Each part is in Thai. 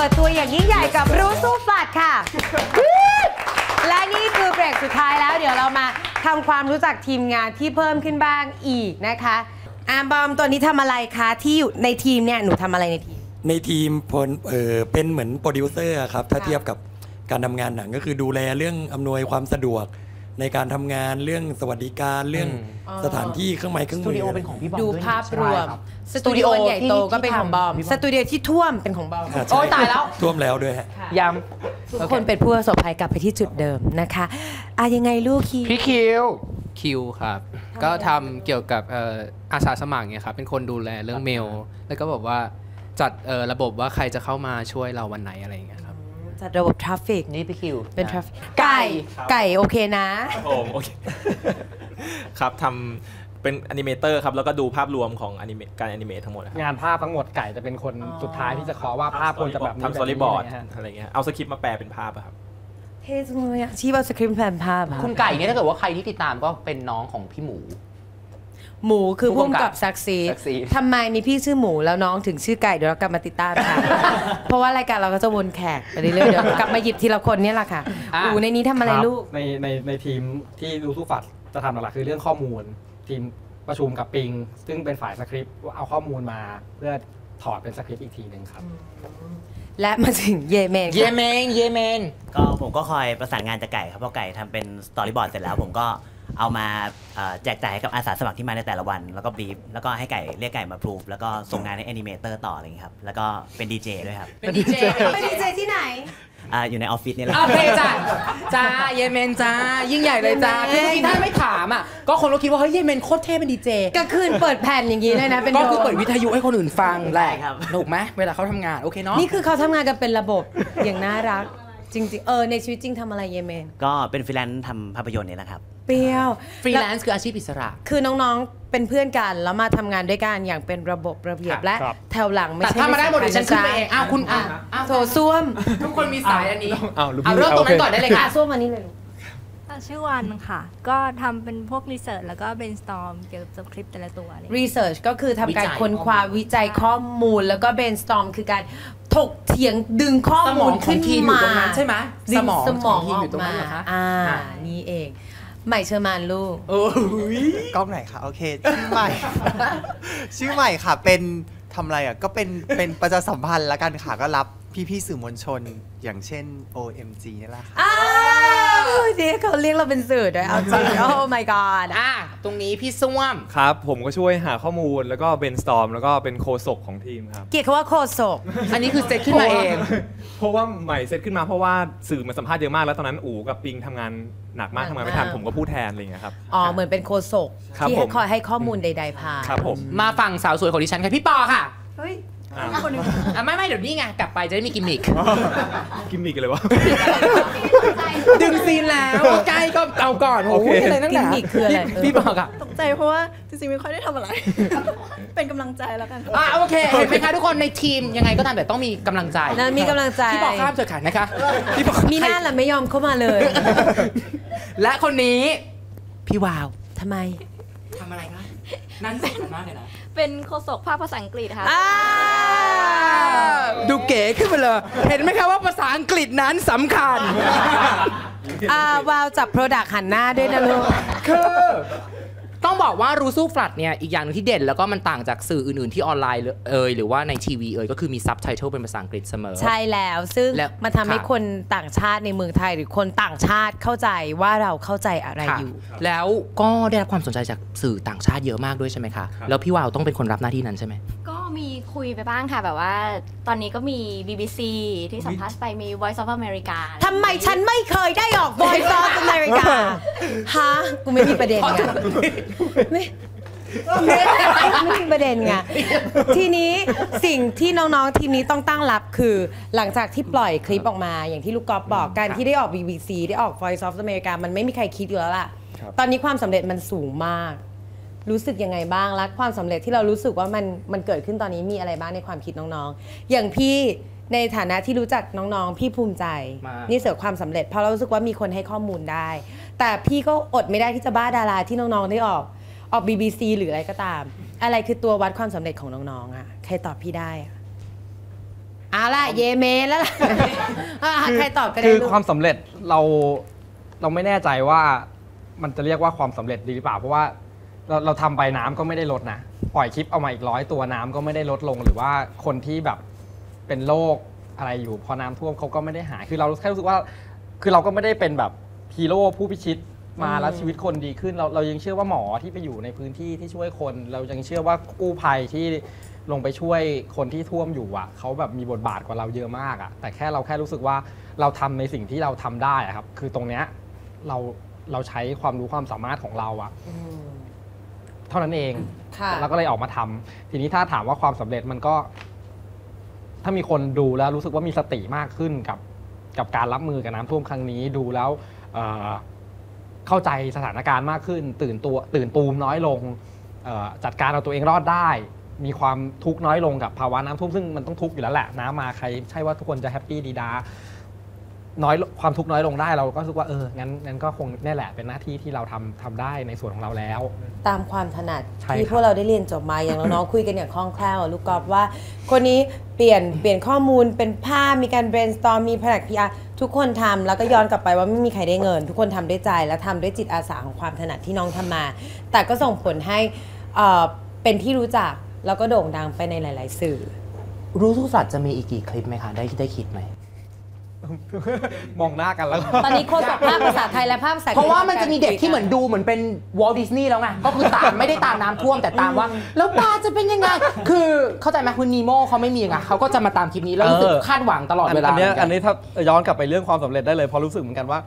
ปิดตัวอย่างยิ่งใหญ่กับรู้สู้ฝัดค่ะ และนี่คือเบรกสุดท้ายแล้วเดี๋ยวเรามาทำความรู้จักทีมงานที่เพิ่มขึ้นบ้างอีกนะคะอาร์มบอมตัวนี้ทำอะไรคะที่อยู่ในทีมเนี่ยหนูทำอะไรในทีม ในทีมพลเออเป็นเหมือนโปรดิวเซอร์ครับ ถ้าค่ะ เทียบกับการทำงานหนังก็คือดูแลเรื่องอำนวยความสะดวก ในการทำงานเรื่องสวัสดิการเรื่องสถานที่เครื่องไม้เครื่องสตูมืดิอโอเป็นของพี่บอมดูด้วยภาพรวม ใช่คบสตูดิโอใหญ่โตที่ก็เป็นของบอม ที่สทำตูดิโอที่ท่วมเป็นของบอมอะใช่โอ้ยตายแล้ว ท่วมแล้วด้วยฮะยทุกคนเป็นผู้ประสบภัยกลับไปที่จุดเดิมนะคะอะยังไงลูกคีำพี่คิว คิวครับ ก็ทำเกี่ยวกับเอ่ออาสาสมัครเนี่ยครับ เป็นคนดูแลเรื่องเมล แล้วก็บอกว่าจัดเอ่อระบบว่าใครจะเข้ามาช่วยเราวันไหนอะไรอย่างเงี้ยครับ จัดระบบทราฟฟิกนี่พี่คิวเป็นทราะฟฟิกไก่ไก่โอเคนะครับผมโอเคครับทำเป็นอนิเมเตอร์ครับ แล้วก็ดูภาพรวมของอนิเมการแอนิเมตทั้งหมดครับงานภาพทั้งหมดไก่จะเป็นคนสุดท้ายที่จะขอว่าภาพควรจะแบบนี้ทำสตอรี่บอร์ดแนี้นะฮะอะไรเงี้ยเอาสคริปต์มาแปลเป็นภาพอะครับเท่จังเลยอะชีพเอาสคริปต์แผนภาพอะคุณไก่เนี่ยถ้าเกิดว่าใครที่ติดตามก็เป็นน้องของพี่หมู หมูคือผู้พุ่มกำกับกับซักซี Succeed ทำไมมีพี่ชื่อหมูแล้วน้องถึงชื่อไก่เดี๋ยวเรากลับมาติดตามค่ะ เพราะว่ารายการเราก็จะวนแขกไปเรื่อยๆเดี๋ยวกลับมาหยิบทีละคนเนี่ยแหละค่ะอะอูในนี้ทำอะไรคบลูก ในในในทีมที่รู้สู้ฝัดจะทำหลักๆคือเรื่องข้อมูล ทีมประชุมกับปิง ซึ่งเป็นฝ่ายสคริปต์ว่าเอาข้อมูลมาเพื่อถอดเป็นสคริปต์อีกทีหนึ่งครับ และมาถึงเยเมน เยค่ะเมน เยเมน ก็ผมก็คอยประสานงานจากไก่ครับเพราะไก่ทำเป็นสตอรี่บอร์ดเสร็จแล้วผมก็ เอามาเอ่อแจกจ่ายให้กับอาสาสมัครที่มาในแต่ละวัน แล้วก็บีฟแล้วก็ให้ไก่เรียกไก่มาพรูฟแล้วก็ส่งงานให้แอนิเมเตอร์ต่ออะไรอย่างเงี้ยครับแล้วก็เป็นดีเจด้วยครับเป็นดีเจไปดีเจที่ไหนอ่าอยู่ในออฟฟิศนี่แหละโอเคจ้าจ้าเยเมนจ้ายิ่งใหญ่เลยจ้าเยคือเมนเมื่อกี้ถ้าไม่ถามอะก็คนก็คิดว่าเฮ้ยเยเมนโคตรเท่เป็นดีเจก็คืนเปิดแผ่นอย่างนี้เลยนะเป็นก็คือโดรนเปิดวิทยุให้คนอื่นฟังแหละใช่ครับถูกไหมเวลาเขาทำงานโอเคเนาะนี่คือเขาทำงานกันเป็นระบบอย่างน่ารักจริงๆเออในชีวิตจริงทำอะไรเยเมน ก็เป็นฟรีแลนซ์ทำภาพยนตร์นี่แหละครับเปรี้ยวฟรีแลนซ์คืออาชีพอิสระ คือน้องๆเป็นเพื่อนกันแล้วมาทำงานด้วยกันอย่างเป็นระบบระเบียบครับและครับแถวหลังไม่แต่ใช่ถ้ามาได้หมดเดี๋ยวฉันขึ้นไปเองอ้าวคุณอะอ้าวโถส้วม ทุกคนมีสายอันนี้อ้าวลูกพี่เอาเริ่มตรงนั้นก่อนได้เลยอะค่ะส้วมมานี่เลยลูกค่ะชื่อวันค่ะ ก็ทำเป็นพวกรีเสิร์ชแล้วก็ brainstorm เกี่ยวกับสคริปต์แต่ละตัวอะไรอย่างเงี้ย research ก็คือทำการวิจัยค้นคว้าข้อมูลวิจัยข้อมูลแล้วก็ brainstorm คือการถกเถียงดึงข้อสมมูอลงขอขึ้งนทีมอยู่มาตรงนั้นใช่ไหมดึสงมองสมองขทีอออยู่กตรงนั้มานเหรอคะอ่าอะนี่เอง ใหม่เชอร์มานลูก โอ้ยกล้องไหนคะโอเคชื่อใหม่ ชื่อใหม่ค่ะ เป็นทำอะไรอะก็เป็นเป็นประชาสัมพันธ์ละกันค่ะก็รับพี่ๆสื่อมวลชน อย่างเช่น OMG นี่แหละค่ะอ้าว นี่เขาเรียกเราเป็นสื่อด้วยเอาจริงโอ้ my god อะตรงนี้พี่ส้วม ครับ ผมก็ช่วยหาข้อมูลแล้วก็เบนสตอมแล้วก็เป็นโคศกของทีมครับ เกลียดเขาว่าโคศก อันนี้คือเซตขึ้นมาเอง เพราะว่าใหม่เซตขึ้นมาเพราะว่าสื่อมาสัมภาษณ์เยอะมากแล้วตอนนั้นอู๋กับปิงทำงานหนักมากหนักทำงานไม่ทันมากผมก็พูดแทนอะไรอย่างเงี้ยครับ อ๋อเหมือนเป็นโคศก ครับที่ผม คอยให้ข้อมูลใดๆพาครับผม มาฝั่งสาวสวยของดิฉันค่ะพี่ปอค่ะ เฮ้ย อ้าวคนหนึ่งอะไม่ไม่เดี๋ยวนี้ไงกลับไปจะได้มีกิมมิคกิมมิกเลยวะ ดึงซีนแล้วใกล้ก็เอาก่อนโอ้โอเคยอะไรนั่นกิมมิคคืออะไรพี่บอกอะตกใจเพราะว่าจริงๆไม่ค่อยได้ทำอะไร เป็นกำลังใจแล้วกัน อะโอเคเห็นไหมคะทุกคนในทีมยังไงก็ตามแต่ต้องมีกำลังใจนั่นมีกำลังใจ พี่บอกข้ามเถอะค่ะนะคะพี่บอกมีหน้าแหละไม่ยอมเข้ามาเลยและคนนี้ พี่วาวทำไม ทำอะไรคะนั่นสำคัญมากเลยนะ เป็นโฆษกภาคภาษาอังกฤษค่ะ อ่าดูเก๋ขึ้นมาเลย เห็นไหมคะว่าภาษาอังกฤษนั้นสำคัญ อ่าวาวจับโปรดักหันหน้าด้วยนะลูก คือ ต้องบอกว่ารูสู้ฟลัดเนี่ยอีกอย่างหนึงที่เด่นแล้วก็มันต่างจากสื่ออื่นๆที่ออนไลน์เอ่ยหรือว่าในทีวีเอ่ยก็คือมีซับไตเติลเป็นภาษาอังกฤษเสมอ ใช่แล้วซึ่งแล้วมันทำให้ค่ะคนต่างชาติในเมืองไทยหรือคนต่างชาติเข้าใจว่าเราเข้าใจอะไรค่ะอยู่ แล้วก็ได้รับความสนใจจากสื่อต่างชาติเยอะมากด้วยใช่ไหมคะครับแล้วพี่วาวต้องเป็นคนรับหน้าที่นั้นใช่ไหมก็ มีคุยไปบ้างค่ะแบบว่า ตอนนี้ก็มี BBC ที่สัมภาษณ์ไปมี Voice of America ทำไมฉันไม่เคยได้ออก Voice of America ฮะกูไม่มีประเด็นไงไม่ไม่มีประเด็นไงทีนี้สิ่งที่น้องๆทีมนี้ต้องตั้งรับคือ หลังจากที่ปล่อยคลิปออกมาอย่างที่ลูกกอล์ฟบอกการที่ได้ออก BBC ได้ออก Voice of America มันไม่มีใครคิดอยู่แล้วล่ะ ตอนนี้ความสำเร็จมันสูงมาก รู้สึกยังไงบ้างและความสำเร็จที่เรารู้สึกว่ามันมันเกิดขึ้นตอนนี้มีอะไรบ้างในความคิดน้องๆ อย่างพี่ในฐานะที่รู้จักน้องๆ พี่ภูมิใจมากนี่เสือความสำเร็จเพราะเรารู้สึกว่ามีคนให้ข้อมูลได้ แต่พี่ก็อดไม่ได้ที่จะบ้าดาราที่น้องๆได้ออกออก BBC หรืออะไรก็ตาม อะไรคือตัววัดความสำเร็จของน้องๆอะใครตอบพี่ได้อะเอาล่ะเยเมนแล้วล่ะอะใครตอบกันได้คือลูกความสำเร็จเราเราไม่แน่ใจว่ามันจะเรียกว่าความสำเร็จดีหรือเปล่าเพราะว่า เราเราทำไปน้ำก็ไม่ได้ลดนะ ปล่อยคลิปเอามาอีกร้อยตัวน้ำก็ไม่ได้ลดลง หรือว่าคนที่แบบเป็นโรคอะไรอยู่ พอน้ำท่วมเขาก็ไม่ได้หายคือเราแค่รู้สึกว่า คือเราก็ไม่ได้เป็นแบบฮีโร่ผู้พิชิตมาแล้วชีวิตคนดีขึ้น เราเรายังเชื่อว่าหมอที่ไปอยู่ในพื้นที่ที่ช่วยคน เรายังเชื่อว่ากู้ภัยที่ลงไปช่วยคนที่ท่วมอยู่อะเขาแบบมีบทบาทกว่าเราเยอะมากอะ แต่แค่เราแค่รู้สึกว่าเราทำในสิ่งที่เราทำได้อะครับ คือตรงเนี้ยเราเราใช้ความรู้ความสามารถของเราอะ เท่านั้นเอง ค่ะเราก็เลยออกมาทำทีนี้ถ้าถามว่าความสำเร็จมันก็ ถ้ามีคนดูแล้วรู้สึกว่ามีสติมากขึ้นกับกับการรับมือกับน้ำท่วมครั้งนี้ดูแล้วเอ่อเข้าใจสถานการณ์มากขึ้น ตื่นตัวตื่นตูมน้อยลงเอ่อจัดการเอาตัวเองรอดได้ มีความทุกข์น้อยลงกับภาวะน้ำท่วมซึ่งมันต้องทุกข์อยู่แล้วแหละน้ำมาใคร ใช่ว่าทุกคนจะแฮปปี้ดีดา น้อยความทุกข์น้อยลงได้เราก็รู้สึกว่าเอองั้นงั้นก็คงนี่แหละเป็นหน้าที่ที่เราทำทำได้ในส่วนของเราแล้ว ตามความถนัดใช่ที่ครับพวกเราได้เรียนจบมาอย่างน้องๆ คุยกันอย่างคล่องแคล่วอะลูกกอล์ฟว่า คนนี้เปลี่ยนเปลี่ยนข้อมูลเป็นภาพมีการ brainstorm มีแผนก PR ทุกคนทำแล้วก็ย้อนกลับไปว่าไม่มีใครได้เงิน ทุกคนทำด้วยใจและทำด้วยจิตอาสาของความถนัดที่น้องทำมา แต่ก็ส่งผลให้เอ่อเป็นที่รู้จักแล้วก็โด่งดังไปในหลาย ๆ สื่อ รู้ทุกสัตว์จะมีอีกกี่คลิปไหมคะ ได้ได้คิดไหม มองหน้ากันแล้วตอนนี้โคศกภาคภาษาไทยและภาคภาษาอังกฤษเพราะว่ามันจะมีเด็กที่เหมือนดูเหมือนเป็นวอลดิสนีย์แล้วไง ก็คือตามไม่ได้ตามน้ำท่วมแต่ตามว่า แล้วปลาจะเป็นยังไง คือเข้าใจไหมคุณนีโมเขาไม่มีไงเขาก็จะมาตามคลิปนี้แล้วรู้สึกเออคาดหวังตลอดเวลาอันเนี้ยเหมืกัอันนี้ถ้าย้อนกลับไปเรื่องความสำเร็จได้เลยเพราะรู้สึกเหมือนกันว่า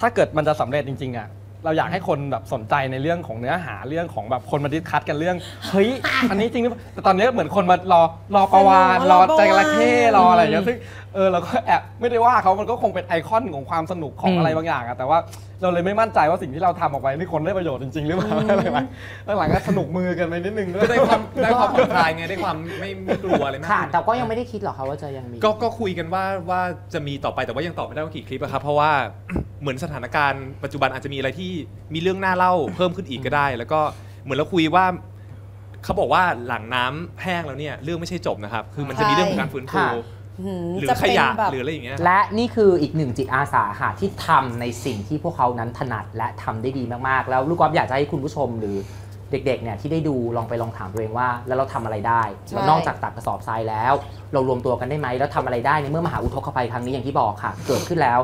ถ้าเกิดมันจะสำเร็จจริงๆอะ เราอยากให้คนแบบสนใจในเรื่องของเนื้อหาเรื่องของแบบคนมาดิสคัทกันเรื่องเฮ้ยอันนี้จริงหรือเปล่าแต่ตอนนี้เหมือนคนมารอรอประวานรอใจกระเข้รออะไรอย่างเงี้ยซึ่งเออเราก็แอบไม่ได้ว่าเขามันก็คงเป็นไอคอนของความสนุกของอืมอะไรบางอย่างอะแต่ว่าเราเลยไม่มั่นใจว่าสิ่งที่เราทำออกไปนี่คนได้ประโยชน์จริงๆหรือเปล่าอะไรไหมหลังๆก็สนุกมือกันไปนิดนึงก็ได้ความได้ความผ่อนคลายไงได้ความไม่ไม่กลัวอะไรมากค่ะขึ้นแต่ก็ยังไม่ได้คิดหรอกค่ะว่าจะยังมีก็ก็คุยกันว่าว่าจะมีต่อไปแต่ว่ายังตอบไม่ได้ว่ากี่คลิปอะครับเพราะว่า เหมือนสถานการณ์ปัจจุบันอาจจะมีอะไรที่มีเรื่องน่าเล่าเพิ่มขึ้นอีกก็ได้ แล้วก็เหมือนเราคุยว่าเขาบอกว่าหลังน้ำแห้งแล้วเนี่ยเรื่องไม่ใช่จบนะครับ คือมันจะมีเรื่องของการฟื้นฟูค่ะหืมหรือจะขเป็นยะแบบหรืออะไรอย่างเงี้ยและนี่คืออีกหนึ่งจิตอาสาค่ะที่ทำในสิ่งที่พวกเขานั้นถนัดและทำได้ดีมากๆ แล้วลูกกอล์ฟอยากจะให้คุณผู้ชมหรือเด็กๆเนี่ยที่ได้ดูลองไปลองถามตัวเองว่า แล้วเราทำอะไรได้ใช่แล้วนอกจากตักกระสอบทรายแล้ว เรารวมตัวกันได้ไหมแล้วทำอะไรได้ในเมื่อมหาอุทกภัยครั้งนี้อย่างที่บอกค่ะ เกิดขึ้นแล้ว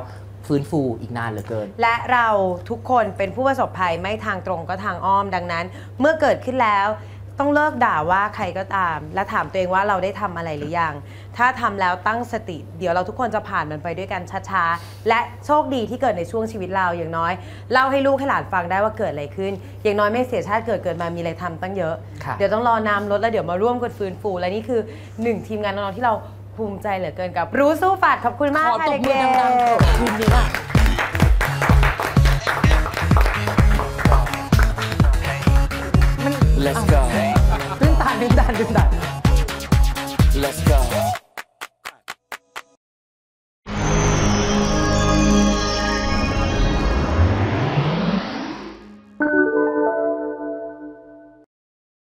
ฟื้นฟูอีกนานเหลือเกิน และเราทุกคนเป็นผู้ประสบภัยไม่ทางตรงก็ทางอ้อมดังนั้น เมื่อเกิดขึ้นแล้วต้องเลิกด่าว่าใครก็ตาม และถามตัวเองว่าเราได้ทำอะไรหรือยัง ถ้าทำแล้วตั้งสติ เดี๋ยวเราทุกคนจะผ่านมันไปด้วยกันช้าๆ และโชคดีที่เกิดในช่วงชีวิตเราอย่างน้อยเล่าให้ลูกให้หลานฟังได้ว่าเกิดอะไรขึ้น อย่างน้อยไม่เสียชาติเกิดเกิดมามีอะไรทำตั้งเยอะค่ะเดี๋ยวต้องรอน้ำลดแล้วเดี๋ยวมาร่วมกันฟื้นฟู และนี่คือหนึ่งทีมงานน้องๆที่เรา ภูมิใจเหลือเกินกับ รู้สู้ฝาดขอบคุณมากขอค่ะตบมืเด็อกดังๆขอบคุณดีมาก Let's go ตื่นตันตื่นตันตื่นตัน Let's go